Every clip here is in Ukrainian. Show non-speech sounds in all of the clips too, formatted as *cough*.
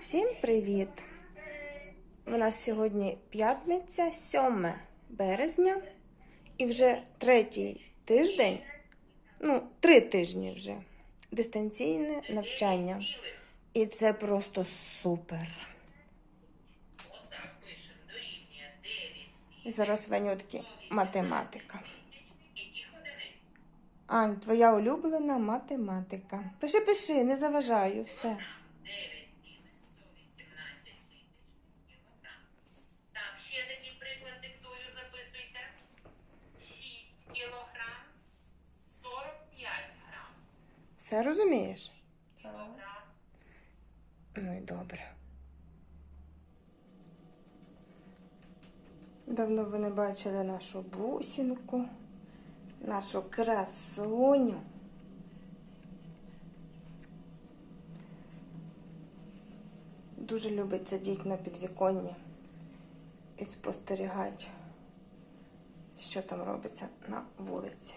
Всім привіт! У нас сьогодні п'ятниця, 7 березня, і вже третій тиждень, ну, три тижні вже, дистанційне навчання. І це просто супер. І зараз Ванютки математика. Ань, твоя улюблена математика. Пиши, пиши, не заважаю, все. Все розумієш? Кілограм. Ну і добре. Давно ви не бачили нашу бусинку, нашу красуню. Дуже любить сидіти на підвіконні і спостерігати, що там робиться на вулиці.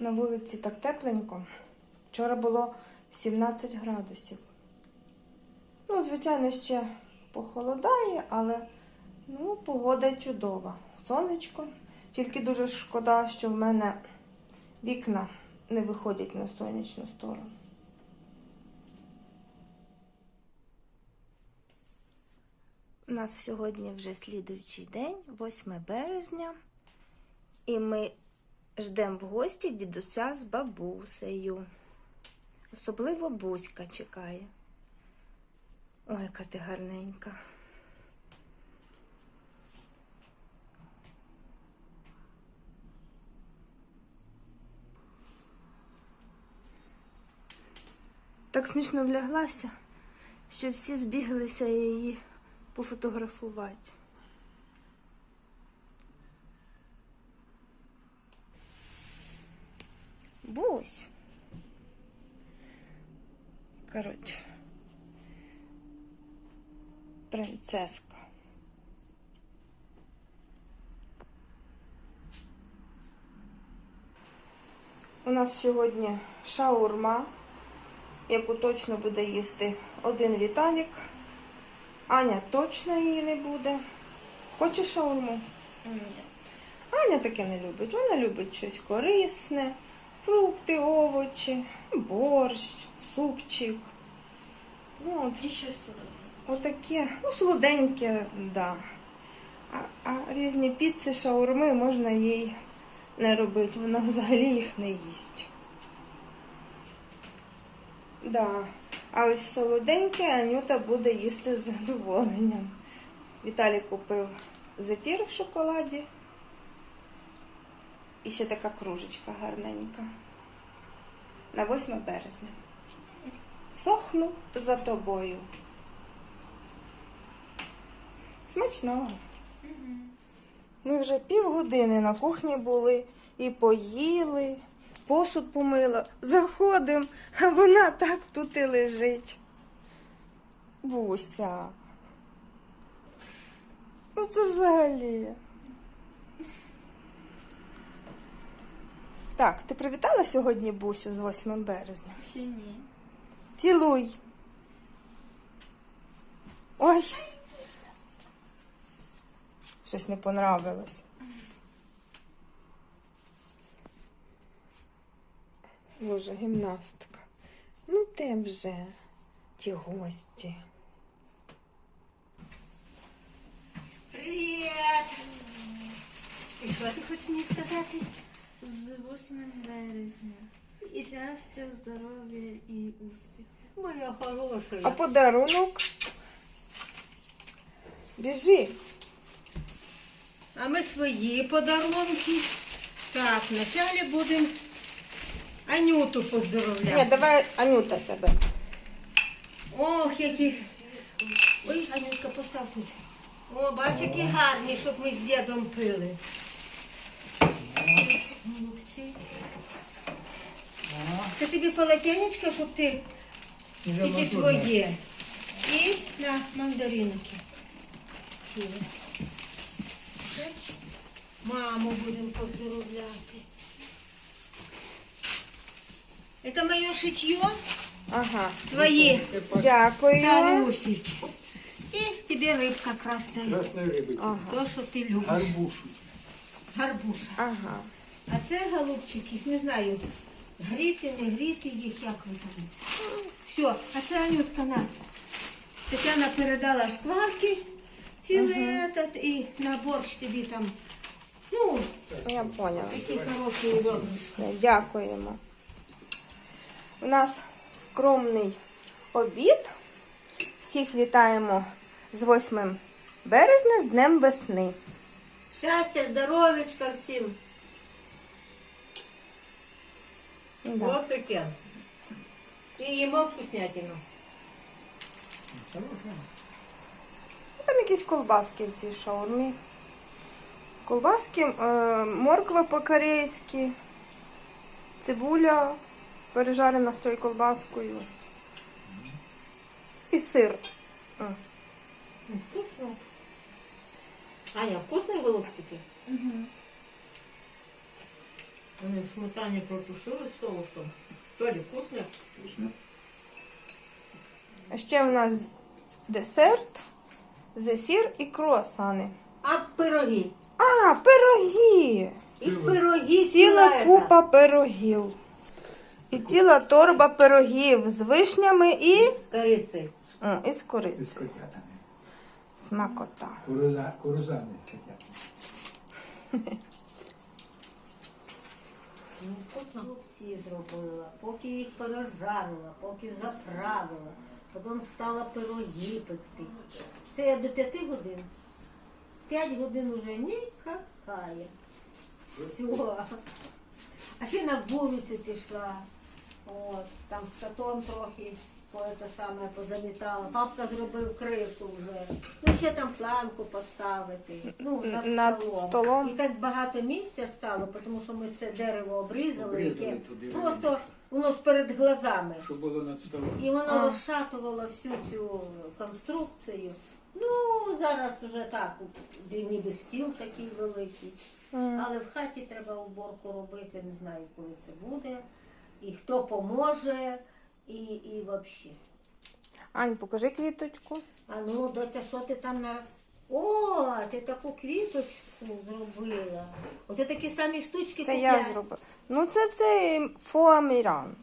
На вулиці так тепленько. Вчора було 17 градусів. Ну, звичайно, ще похолодає, але ну, погода чудова. Сонечко. Тільки дуже шкода, що в мене вікна не виходять на сонячну сторону. У нас сьогодні вже слідуючий день, 8 березня, і ми ждемо в гості дідуся з бабусею. Особливо Буська чекає. Ой, яка ти гарненька. Так смішно вляглася, що всі збіглися її пофотографувати. Принцеска. У нас сьогодні шаурма, яку точно буде їсти один Віталік. Аня точно її не буде. Хоче шаурму? Аня таке не любить. Вона любить щось корисне, фрукти, овочі, борщ, супчик. Ну, от, І що солодке. Отаке, ну, солоденьке, да. А, а різні піци, шаурми можна їй не робити. Вона взагалі їх не їсть. Да. А ось солоденьке Анюта буде їсти з задоволенням. Віталій купив зефір в шоколаді. І ще така кружечка гарненька. На 8 березня. Сохну за тобою. Смачного. Ми вже півгодини на кухні були і поїли, посуд помила. Заходимо, а вона так тут і лежить. Буся. Ну це взагалі. Так, ти привітала сьогодні Бусю з 8 березня? Ще ні. Цілуй. Ой. Щось не понравилось. Боже, гімнастика. Ну де вже ті гості? Привіт! І що ти хочеш мені сказати? З 8 березня. І щастя, здоров'я і успіх. Моя хороша. А подарунок? Біжи. А ми свої подарунки. Так, вначалі будемо Анюту поздоровляти. Ні, давай Анюта тебе. Ох, які. Ой, Анютка, постав тут. О, бач, які гарні, щоб ми з дідом пили. Голубці. тобі полотенечко, щоб ти тільки твоє. І на мандаринки. Ціле. Маму будемо поздоровляти. Это моє шитье, Ага. твоє. Дякую. Талусі. І тебе рибка красна. Красної риби. Ага. То, що ти любиш. Гарбуш. Гарбуша. Ага. А це голубчики, не знаю, гріти, не гріти їх, як ви там. Все, а це Анютка на. Тетяна передала шкварки цілий этот, і на борщ тобі там. Ну, Я поняла. хороший удобний. Все, дякуємо. У нас скромний обід. Всіх вітаємо з 8 березня, з Днем весни. Щастя, здоров'ячка всім. Да. Ось таке. І їмо вкуснятину. Там якісь колбаски в цій шаурмі. Колбаски, е, морква по-корейськи, цибуля пережарена з тою колбаскою. І сир. Вкусно. Аня, вкусні голубчики? Вони в сметані протушили з соусом. Толі, вкусні? А ще у нас десерт, зефір і круасани. А пироги? А, пироги! І пироги Ціла ета. купа пирогів. І ціла торба пирогів з вишнями і, З корицею. М, і з Із корицею. котятами. Смакота. Куруза, курузани з котятами. Ну, вкусно. Голубці зробила, поки їх пережарила, поки заправила, потім стала пироги пекти. Це я до п'яти годин. П'ять годин уже ніякая. Все. А ще на вулицю пішла. От, там з котом трохи по це саме позамітала. Папка зробив кришу вже. Ну ще там планку поставити. Ну, над, Над столом. столом. І так багато місця стало, тому що ми це дерево обрізали, Обрізали яке туди, просто воно ж перед глазами. Що було над столом. І воно А. розшатувало всю цю конструкцію. Ну, зараз вже так, ніби стіл такий великий. Але в хаті треба уборку робити, не знаю, коли це буде. І хто поможе, і, і взагалі. Ань, покажи квіточку. А ну, доця, що ти там на. О, ти таку квіточку зробила. Оце такі самі штучки Це я зробила. Ну, це цей фоаміран.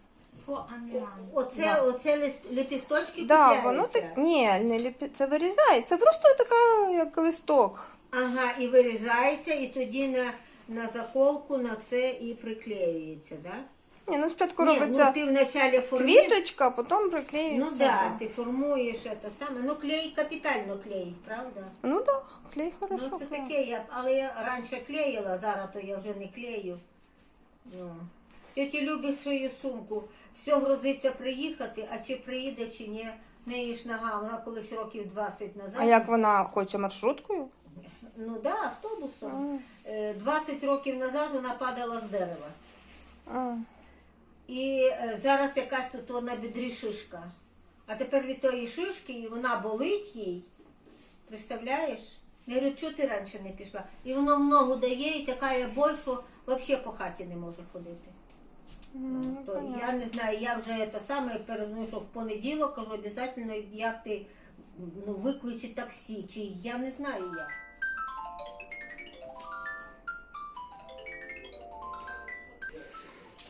Оце, Да. оце лист, лепісточки Да, купляються. воно так. Ні, не ліпі... це вирізається. Це просто така, як листок. Ага, і вирізається, і тоді на, на заколку на це і приклеюється, да? Ні, ну спочатку Ні, робиться ну ти вначалі формуєш. квіточка, а потім приклеюється. Ну да, ти формуєш це саме. Ну клей капітально клеїть, правда? Ну да, клей хорошо. ну це клеїть. таке, я, але я раніше клеїла, зараз то я вже не клею. Ну. Тьоті любить свою сумку. Все грозиться приїхати, а чи приїде, чи ні. В неї ж нога, вона колись років 20 назад. А як вона хоче маршруткою? Ну да, автобусом. Е, 20 років назад вона падала з дерева. А, І е, зараз якась тут на бідрі шишка. А тепер від тої шишки і вона болить їй. Представляєш? Я говорю, чого ти раніше не пішла? І воно в ногу дає, і така є боль, що взагалі по хаті не може ходити. М, То понятно. я не знаю, я вже те саме перезнаю, що в понеділок кажу, обов'язково, як ти ну, викличе таксі, чи я не знаю як.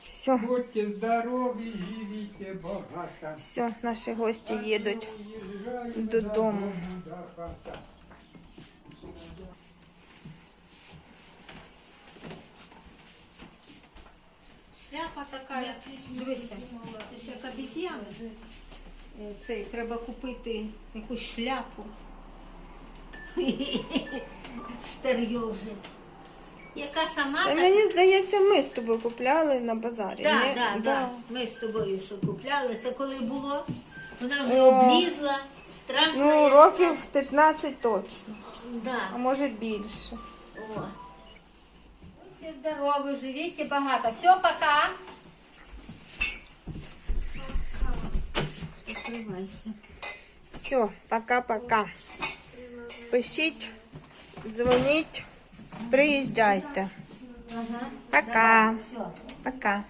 Все, Будьте здорові, живіть багато. все, наші гості їдуть. Уїжджаємо додому. до хата. Шляпа така, дивися, це ж як обіз'яни. Е, Цей треба купити якусь шляпу. *laughs* Старьо вже. Яка сама Це так- мені здається, ми з тобою купляли на базарі. Да, ні? да, да. Ми з тобою що купляли. Це коли було. Вона вже О. облізла, страшно. Ну, років 15 точно, Да. а може більше. О. Будьте здоровы, живите богато. Все, пока. Все, пока-пока. Пишіть, дзвоніть, приезжайте. Пока. Пока.